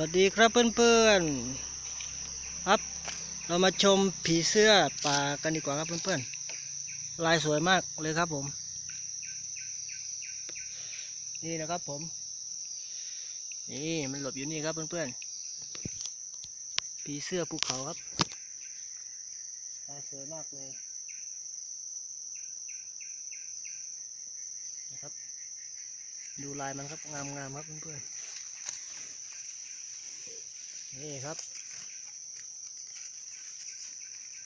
วัสดีครับเพื่อนๆครับ เรามาชมผีเสื้อป่ากันดีกว่าครับเพื่อนๆ ลายสวยมากเลยครับผม นี่นะครับผม นี่มันหลบอยู่นี่ครับเพื่อนๆ ผีเสื้อภูเขาครับ ลายสวยมากเลยนะครับ ดูลายมันครับงามๆครับเพื่อนๆ นี่ครับ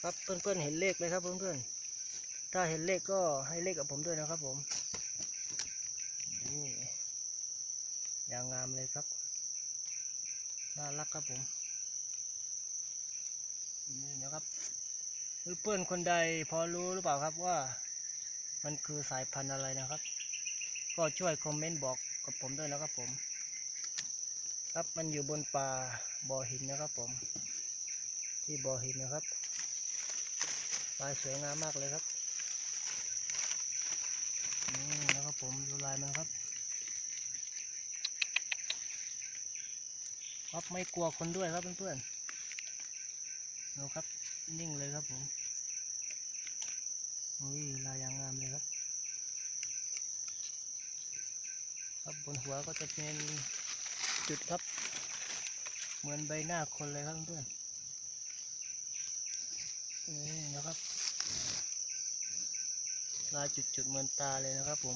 ครับเพื่อนๆเห็นเลขไหมครับเพื่อนๆถ้าเห็นเลขก็ให้เลขกับผมด้วยนะครับผมนี่อย่างงามเลยครับน่ารักครับผมนี่นะครับเพื่อนๆคนใดพอรู้หรือเปล่าครับว่า มันคือสายพันธุ์อะไรนะครับ ก็ช่วยคอมเมนต์บอกกับผมด้วยนะครับผม ครับมันอยู่บนป่าบ่อหินนะครับผม ที่บ่อหินนะครับลายสวยงามมากเลยครับนี่นะครับผมดูลายมันครับครับไม่กลัวคนด้วยครับเพื่อนๆดูครับนิ่งเลยครับผมอุ้ยลายยางงามเลยครับ ครับบนหัวก็จะเป็น จุดครับ เหมือนใบหน้าคนเลยครับเพื่อนนี่นะครับลายจุดๆเหมือนตาเลยนะครับผม